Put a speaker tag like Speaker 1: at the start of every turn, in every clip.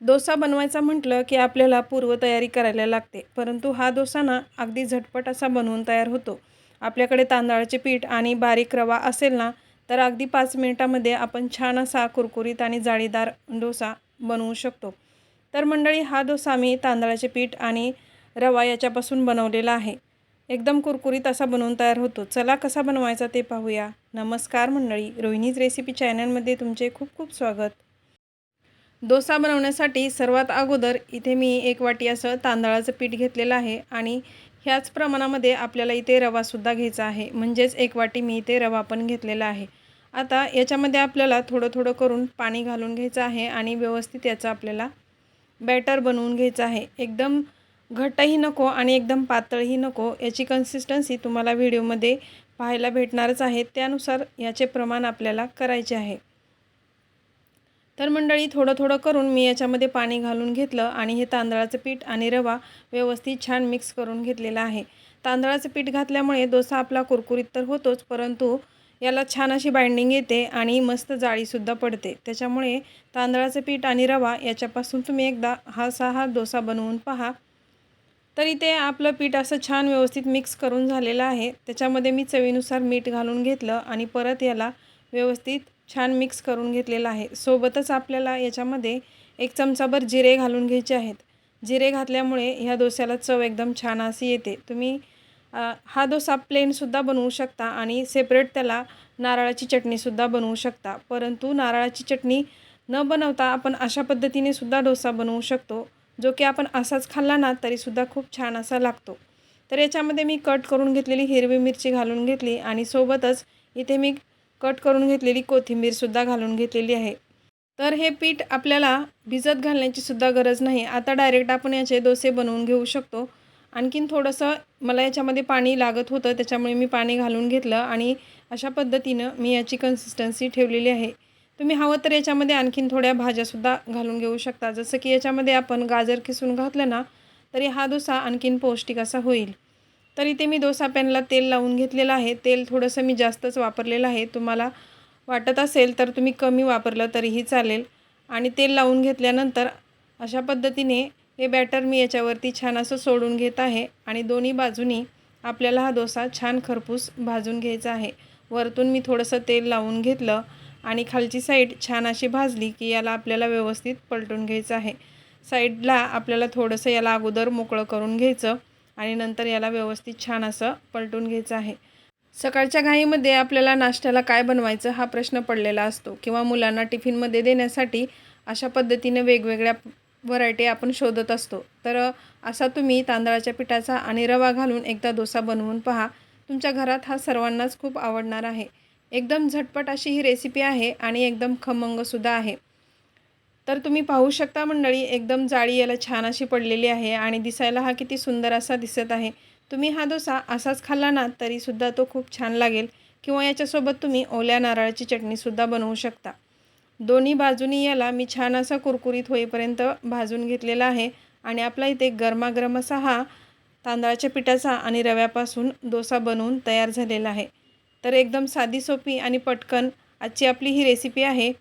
Speaker 1: डोसा बनवायचा म्हटलं की आपल्याला पूर्वतयारी करायला लागते. परंतु हा डोसा ना अगदी झटपट असा बनवून तयार होतो. आपल्याकडे तांदळाचे पीठ आणि बारीक रवा असेल ना तर अगदी पाच मिनिटामध्ये आपण छान असा कुरकुरीत आणि जाळीदार डोसा बनवू शकतो. तर मंडळी हा डोसा मी तांदळाचे पीठ आणि रवा याच्यापासून बनवलेला आहे. एकदम कुरकुरीत असा बनवून तयार होतो. चला कसा बनवायचा ते पाहूया. नमस्कार मंडळी रोहिणीज रेसिपी चॅनलमध्ये तुमचे खूप खूप स्वागत. डोसा बनवण्यासाठी सर्वात अगोदर इथे मी एक वाटी असं तांदळाचं पीठ घेतलेलं आहे आणि ह्याच प्रमाणामध्ये आपल्याला इथे रवासुद्धा घ्यायचा आहे. म्हणजेच एक वाटी मी इथे रवा पण घेतलेला आहे. आता याच्यामध्ये आपल्याला थोडं थोडं करून पाणी घालून घ्यायचं आहे आणि व्यवस्थित याचं आपल्याला बॅटर बनवून घ्यायचं आहे. एकदम घट्टही नको आणि एकदम पातळही नको याची कन्सिस्टन्सी तुम्हाला व्हिडिओमध्ये पाहायला भेटणारच आहे. त्यानुसार याचे प्रमाण आपल्याला करायचे आहे. तर मंडळी थोडं थोडं करून मी याच्यामध्ये पाणी घालून घेतलं आणि हे तांदळाचं पीठ आणि रवा व्यवस्थित छान मिक्स करून घेतलेला आहे. तांदळाचं पीठ घातल्यामुळे डोसा आपला कुरकुरीत तर होतोच परंतु याला छान अशी बाइंडिंग येते आणि मस्त जाळीसुद्धा पडते. त्याच्यामुळे तांदळाचं पीठ आणि रवा याच्यापासून तुम्ही एकदा हा सहा डोसा बनवून पहा. तर इथे आपलं पीठ असं छान व्यवस्थित मिक्स करून झालेलं आहे. त्याच्यामध्ये मी चवीनुसार मीठ घालून घेतलं आणि परत याला व्यवस्थित छान मिक्स करून घेतलेलं आहे. सोबतच आपल्याला याच्यामध्ये एक चमचाभर जिरे घालून घ्यायचे आहेत. जिरे घातल्यामुळे ह्या डोस्याला चव एकदम छान अशी येते. तुम्ही हा डोसा प्लेनसुद्धा बनवू शकता आणि सेपरेट त्याला नारळाची चटणीसुद्धा बनवू शकता. परंतु नारळाची चटणी न बनवता आपण अशा पद्धतीने सुद्धा डोसा बनवू शकतो जो की आपण असाच खाल्ला ना तरीसुद्धा खूप छान असा लागतो. तर याच्यामध्ये मी कट करून घेतलेली हिरवी मिरची घालून घेतली आणि सोबतच इथे मी कट करून घेतलेली कोथिंबीरसुद्धा घालून घेतलेली आहे. तर हे पीठ आपल्याला भिजत घालण्याची सुद्धा गरज नाही. आता डायरेक्ट आपण याचे डोसे बनवून घेऊ शकतो. आणखीन थोडंसं मला याच्यामध्ये पाणी लागत होतं त्याच्यामुळे मी पाणी घालून घेतलं आणि अशा पद्धतीनं मी याची कन्सिस्टन्सी ठेवलेली आहे. तुम्ही हवं तर याच्यामध्ये आणखीन थोड्या भाज्यासुद्धा घालून घेऊ शकता. जसं की याच्यामध्ये आपण गाजर किसून घातलं ना तरी हा डोसा आणखीन पौष्टिक असा होईल. तर इथे मी डोसा पॅनला तेल लावून घेतलेलं आहे. तेल थोडंसं मी जास्तच वापरलेलं आहे. तुम्हाला वाटत असेल तर तुम्ही कमी वापरलं तरीही चालेल. आणि तेल लावून घेतल्यानंतर अशा पद्धतीने हे बॅटर मी याच्यावरती छान असं सोडून घेत आहे. आणि दोन्ही बाजूनी आपल्याला हा डोसा छान खरपूस भाजून घ्यायचा आहे. वरतून मी थोडंसं तेल लावून घेतलं आणि खालची साईड छान अशी भाजली की याला आपल्याला व्यवस्थित पलटून घ्यायचं आहे. साईडला आपल्याला थोडंसं याला अगोदर मोकळं करून घ्यायचं. आणि नंतर याला व्यवस्थित छान असं पलटून घ्यायचं आहे. सकाळच्या घाईमध्ये आपल्याला नाश्त्याला काय बनवायचं हा प्रश्न पडलेला असतो किंवा मुलांना टिफिनमध्ये देण्यासाठी अशा पद्धतीने वेगवेगळ्या व्हरायटी आपण शोधत असतो. तर असा तुम्ही तांदळाच्या पिठाचा आणि रवा घालून एकदा डोसा बनवून पहा. तुमच्या घरात हा सर्वांनाच खूप आवडणार आहे. एकदम झटपट अशी ही रेसिपी आहे आणि एकदम खमंगसुद्धा आहे. तर तुम्ही पाहू शकता मंडळी एकदम जाळी याला छान अशी पडलेली आहे आणि दिसायला हा किती सुंदर असा दिसत आहे. तुम्ही हा डोसा असाच खाल्ला ना तरीसुद्धा तो खूप छान लागेल. किंवा याच्यासोबत तुम्ही ओल्या नारळाची चटणीसुद्धा बनवू शकता. दोन्ही बाजूनी याला मी छान असा कुरकुरीत होईपर्यंत भाजून घेतलेला आहे. आणि आपला इथे गरमागरम असा हा तांदळाच्या पिठाचा आणि रव्यापासून डोसा बनवून तयार झालेला आहे. तर एकदम साधी सोपी आणि पटकन आजची आपली ही रेसिपी आहे.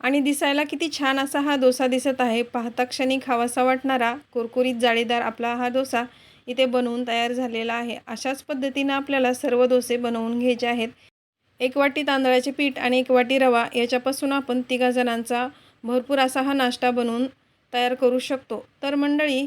Speaker 1: आणि दिसायला किती छान असा हा डोसा दिसत आहे. पाहता क्षणी खावासा वाटणारा कुरकुरीत जाळीदार आपला हा डोसा इथे बनवून तयार झालेला आहे. अशाच पद्धतीनं आपल्याला सर्व डोसे बनवून घ्यायचे आहेत. एक वाटी तांदळाचे पीठ आणि एक वाटी रवा याच्यापासून आपण तिघा जणांचा भरपूर असा हा नाश्ता बनवून तयार करू शकतो. तर मंडळी